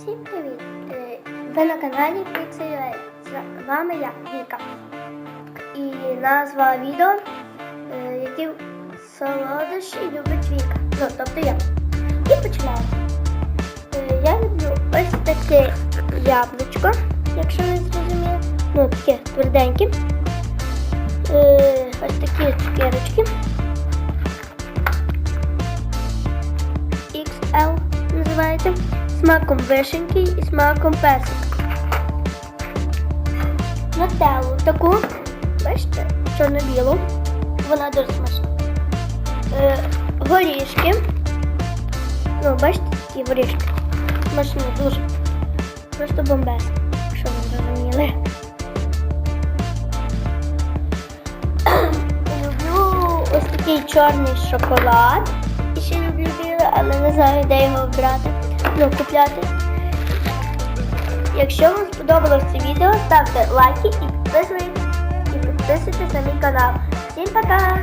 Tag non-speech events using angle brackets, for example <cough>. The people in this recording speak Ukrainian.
Всім привіт! Е, Ви на каналі Pixel З вами я, Віка. І назва відео, е, які солодощі любить Віка. Ну, тобто я. І починаємо. Е, Я люблю ось таке яблучко, якщо ви зрозуміли. Ну, таке тверденьке. Ось такі цукерочки. XL називається. Смаком вишеньки і смаком персик. Нателлу таку, бачите, чорно-білу. Вона дуже смачна. Е, горішки. Ну, бачите, такі горішки. Смачні дуже. Просто бомбез, якщо ви зрозуміли. <coughs> Люблю ось такий чорний шоколад. І ще люблю біле, але не знаю, де його брати. Ну, купляти. Якщо вам сподобалось це відео, ставте лайки і підписуйтесь, і підписуйтесь на мій канал. Всім пока!